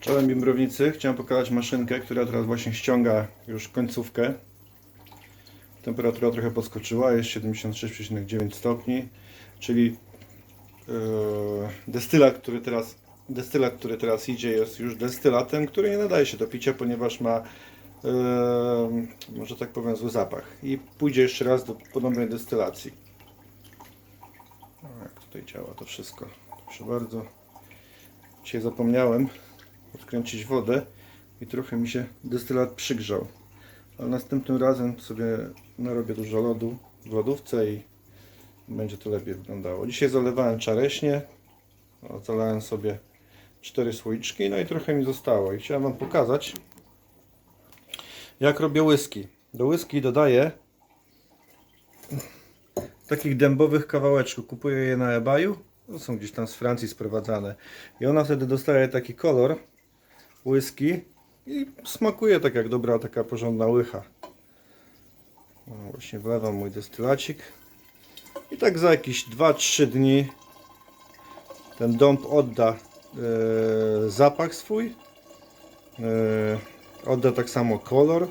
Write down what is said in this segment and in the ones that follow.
Czołem bimbrownicy. Chciałem pokazać maszynkę, która teraz właśnie ściąga już końcówkę. Temperatura trochę podskoczyła, jest 76,9 stopni, czyli e, destylat, który teraz, destylat, który teraz idzie jest już destylatem, który nie nadaje się do picia, ponieważ ma e, może tak powiem zły zapach i pójdzie jeszcze raz do ponownej destylacji. O, jak tutaj działa to wszystko. Proszę bardzo. Dzisiaj zapomniałem odkręcić wodę i trochę mi się destylat przygrzał. Ale następnym razem sobie narobię dużo lodu w lodówce i będzie to lepiej wyglądało. Dzisiaj zalewałem czareśnie. Zalałem sobie cztery słoiczki, no i trochę mi zostało. I chciałem Wam pokazać, jak robię łyski. Do łyski dodaję takich dębowych kawałeczków. Kupuję je na eBayu. Są gdzieś tam z Francji sprowadzane. I ona wtedy dostaje taki kolor whisky i smakuje tak jak dobra taka porządna łycha. No, właśnie wlewam mój destylacik. I tak za jakieś 2-3 dni ten dąb odda e, zapach swój. E, odda tak samo kolor.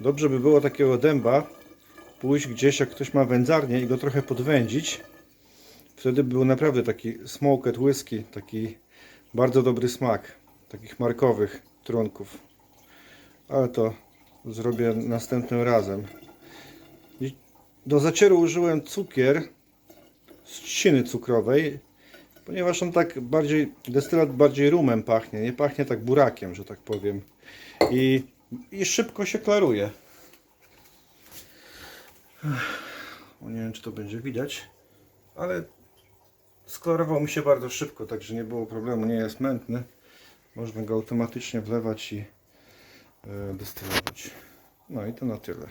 Dobrze by było takiego dęba pójść gdzieś, jak ktoś ma wędzarnię i go trochę podwędzić. Wtedy był naprawdę taki smoked whisky, taki bardzo dobry smak takich markowych trunków. Ale to zrobię następnym razem. Do zacieru użyłem cukier z trzciny cukrowej, ponieważ on tak bardziej, destylat bardziej rumem pachnie, nie pachnie tak burakiem, że tak powiem. I, i szybko się klaruje. Nie wiem, czy to będzie widać, ale sklarował mi się bardzo szybko, także nie było problemu, nie jest mętny. Można go automatycznie wlewać i e, destylować. No i to na tyle.